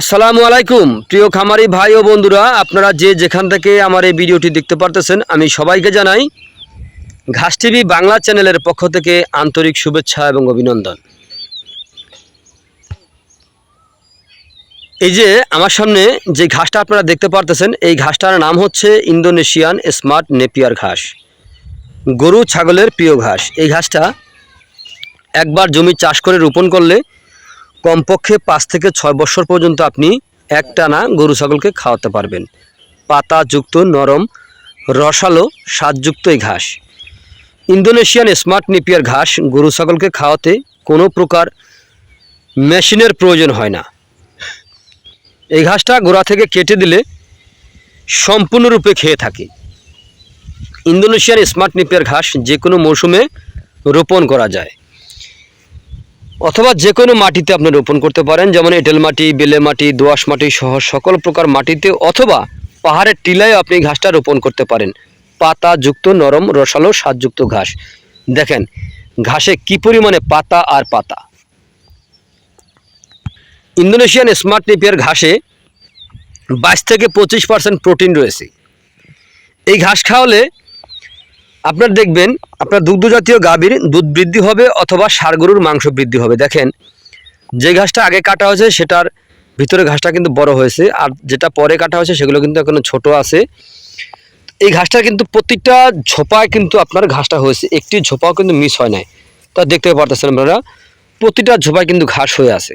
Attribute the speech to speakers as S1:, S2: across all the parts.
S1: আসসালামু আলাইকুম। প্রিয় খামারি ভাই ও বন্ধুরা, আপনারা যে যেখান থেকে আমার এই ভিডিওটি দেখতে পারতেছেন, আমি সবাইকে জানাই ঘাস টিভি বাংলা চ্যানেলের পক্ষ থেকে আন্তরিক শুভেচ্ছা এবং অভিনন্দন। এই যে আমার সামনে যে ঘাসটা আপনারা দেখতে পারতেছেন, এই ঘাসটার নাম হচ্ছে ইন্দোনেশিয়ান স্মার্ট নেপিয়ার ঘাস। গরু, ছাগলের প্রিয় ঘাস। এই ঘাসটা একবার জমি চাষ করে রোপণ করলে কমপক্ষে পাঁচ থেকে ছয় বছর পর্যন্ত আপনি একটানা গরু, ছাগলকে খাওয়াতে পারবেন। পাতাযুক্ত, নরম, রসালো, স্বাদযুক্ত এই ঘাস। ইন্দোনেশিয়ান স্মার্ট নিপিয়ার ঘাস গরু, ছাগলকে খাওয়াতে কোনো প্রকার মেশিনের প্রয়োজন হয় না। এই ঘাসটা গোড়া থেকে কেটে দিলে সম্পূর্ণরূপে খেয়ে থাকে। ইন্দোনেশিয়ান স্মার্ট নিপিয়ার ঘাস যে কোনো মৌসুমে রোপণ করা যায়। অথবা যে কোনো মাটিতে আপনি রোপণ করতে পারেন, যেমন এঁটেল মাটি, বেলে মাটি দোআঁশ মাটি সহ সকল প্রকার মাটিতে অথবা পাহাড়ের টিলায় আপনি ঘাসটা রোপণ করতে পারেন। পাতাযুক্ত নরম, রসালো, স্বাদযুক্ত ঘাস। দেখেন, ঘাসে কি পরিমাণে পাতা আর পাতা। ইন্দোনেশিয়ান স্মার্ট নেপিয়ার ঘাসে বাইশ থেকে পঁচিশ পার্সেন্ট প্রোটিন রয়েছে। এই ঘাস খাওয়ালে আপনার দেখবেন, আপনার দুগ্ধ জাতীয় গাভীর দুধ বৃদ্ধি হবে অথবা গরুর মাংস বৃদ্ধি হবে। দেখেন, যে ঘাসটা আগে কাটা হয়েছে, সেটার ভিতরে ঘাসটা কিন্তু বড় হয়েছে, আর যেটা পরে কাটা হয়েছে, সেগুলো কিন্তু এখনও ছোট আছে। এই ঘাসটা কিন্তু প্রতিটা ঝোপায় কিন্তু আপনার ঘাসটা হয়েছে, একটি ঝোপাও কিন্তু মিস হয় নাই। তা দেখতে পারতেছেন আপনারা, প্রতিটা ঝোপায় কিন্তু ঘাস হয়ে আছে।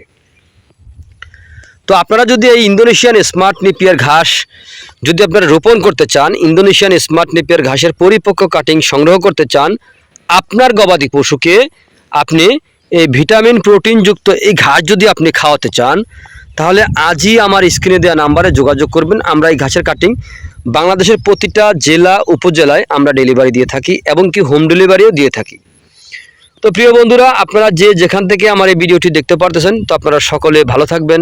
S1: তো আপনারা যদি এই ইন্দোনেশিয়ান স্মার্ট নিপিয়ার ঘাস যদি আপনারা রোপণ করতে চান, ইন্দোনেশিয়ান স্মার্ট নিপিয়ার ঘাসের পরিপক্ক কাটিং সংগ্রহ করতে চান, আপনার গবাদি পশুকে আপনি এই ভিটামিন প্রোটিনযুক্ত এই ঘাস যদি আপনি খাওয়াতে চান, তাহলে আজই আমার স্ক্রিনে দেওয়া নাম্বারে যোগাযোগ করবেন। আমরা এই ঘাসের কাটিং বাংলাদেশের প্রতিটা জেলা, উপজেলায় আমরা ডেলিভারি দিয়ে থাকি এবং কি হোম ডেলিভারিও দিয়ে থাকি। তো প্রিয় বন্ধুরা, আপনারা যে যেখান থেকে আমার এই ভিডিওটি দেখতে পারতেছেন, তো আপনারা সকলে ভালো থাকবেন।